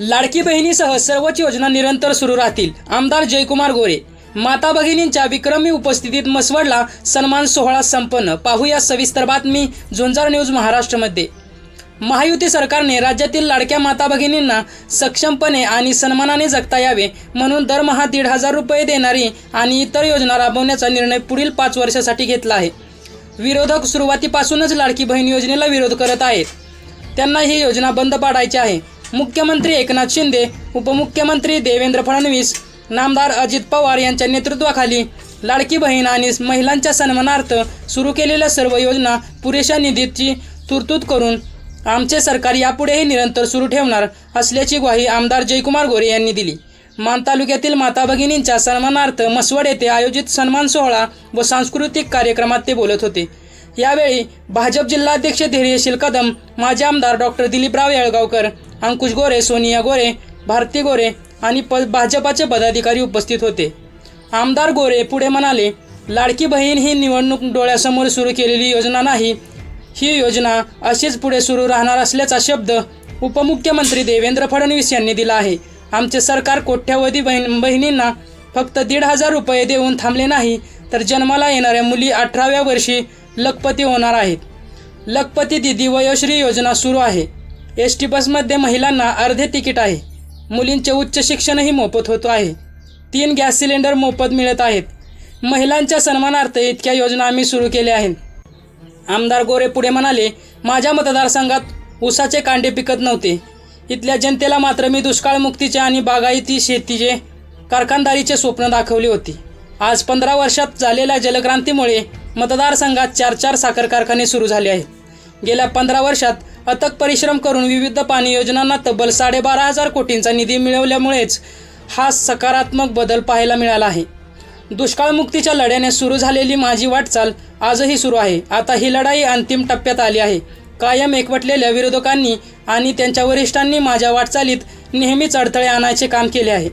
लाडकी बहिणीसह सर्वच योजना निरंतर सुरू राहतील. आमदार जयकुमार गोरे माता भगिनींच्या विक्रमी उपस्थितीत मसवडला सन्मान सोहळा संपन्न. पाहूया सविस्तर बातमी झुंजार न्यूज महाराष्ट्रमध्ये. महायुती सरकारने राज्यातील लाडक्या माता भगिनींना सक्षमपणे आणि सन्मानाने जगता यावे म्हणून दरमहा दीड हजार रुपये देणारी आणि इतर योजना राबवण्याचा निर्णय पुढील पाच वर्षासाठी घेतला आहे. विरोधक सुरुवातीपासूनच लाडकी बहीण योजनेला विरोध करत आहेत. त्यांना ही योजना बंद पाडायची आहे. मुख्यमंत्री एकनाथ शिंदे उपमुख्यमंत्री देवेंद्र फडणवीस नामदार अजित पवार यांच्या नेतृत्वाखाली लाडकी बहीण आणि महिलांच्या सन्मानार्थ सुरू केलेल्या सर्व योजना पुरेशा निधीची तरतूद करून आमचे सरकार यापुढेही निरंतर सुरू ठेवणार असल्याची ग्वाही आमदार जयकुमार गोरे यांनी दिली. मान तालुक्यातील माता भगिनींच्या सन्मानार्थ मसवड येथे आयोजित सन्मान सोहळा व सांस्कृतिक कार्यक्रमात ते बोलत होते. यावेळी भाजप जिल्हाध्यक्ष धैर्यशील कदम माजी आमदार डॉक्टर दिलीपराव येळगावकर अंकुश गोरे सोनिया गोरे भारती गोरे आणि प भाजपाचे पदाधिकारी उपस्थित होते. आमदार गोरे पुढे म्हणाले लाडकी बहीण ही निवडणूक डोळ्यासमोर सुरू केलेली योजना नाही. ही योजना अशीच पुढे सुरू राहणार असल्याचा शब्द उपमुख्यमंत्री देवेंद्र फडणवीस यांनी दिला आहे. आमचे सरकार कोट्यावधी बहीण बहिणींना फक्त दीड हजार रुपये देऊन थांबले नाही तर जन्माला येणाऱ्या मुली अठराव्या वर्षी लखपती होणार आहेत. लखपती दिदी वयोश्री योजना सुरू आहे. एस टी बसमध्ये महिलांना अर्धे तिकीट आहे. मुलींचे उच्च शिक्षणही मोफत होत आहे. तीन गॅस सिलेंडर मोफत मिळत आहेत. महिलांच्या सन्मानार्थ इतक्या योजना आम्ही सुरू केल्या आहेत. आमदार गोरे पुढे म्हणाले माझ्या मतदारसंघात ऊसाचे कांडे पिकत नव्हते. इथल्या जनतेला मात्र मी दुष्काळमुक्तीचे आणि बागायती शेतीचे कारखानदारीचे स्वप्न दाखवले होते. आज पंधरा वर्षात झालेल्या जलक्रांतीमुळे मतदारसंघात चार चार साखर कारखाने सुरू झाले आहेत. गेल्या पंधरा वर्षात अथक परिश्रम करून विविध पाणी योजनांना तब्बल साडेबारा हजार कोटींचा निधी मिळवल्यामुळेच हा सकारात्मक बदल पाहायला मिळाला आहे. दुष्काळमुक्तीच्या लढ्याने सुरू झालेली माझी वाटचाल आजही सुरू आहे. आता ही लढाई अंतिम टप्प्यात आली आहे. कायम एकवटलेल्या विरोधकांनी आणि त्यांच्या वरिष्ठांनी माझ्या वाटचालीत नेहमीच अडथळे आणायचे काम केले आहे.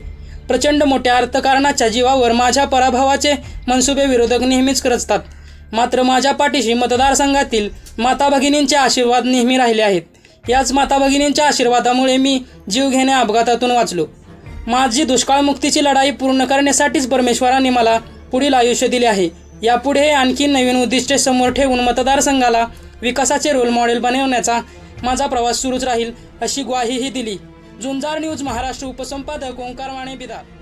प्रचंड मोठ्या अर्थकारणाच्या जीवावर माझ्या पराभवाचे मनसुबे विरोधक नेहमीच रचतात. मात्र माझ्या पाठीशी मतदारसंघातील माता भगिनींचे आशीर्वाद नेहमी राहिले आहेत. याच माता भगिनींच्या आशीर्वादामुळे मी जीवघेण्या अपघातातून वाचलो. माझी दुष्काळमुक्तीची लढाई पूर्ण करण्यासाठीच परमेश्वराने मला पुढील आयुष्य दिले आहे. यापुढे आणखी नवीन उद्दिष्टे समोर ठेवून मतदारसंघाला विकासाचे रोल मॉडेल बनवण्याचा माझा प्रवास सुरूच राहील अशी ग्वाहीही दिली. झुंजार न्यूज महाराष्ट्र उपसंपादक ओंकार माने बिदार.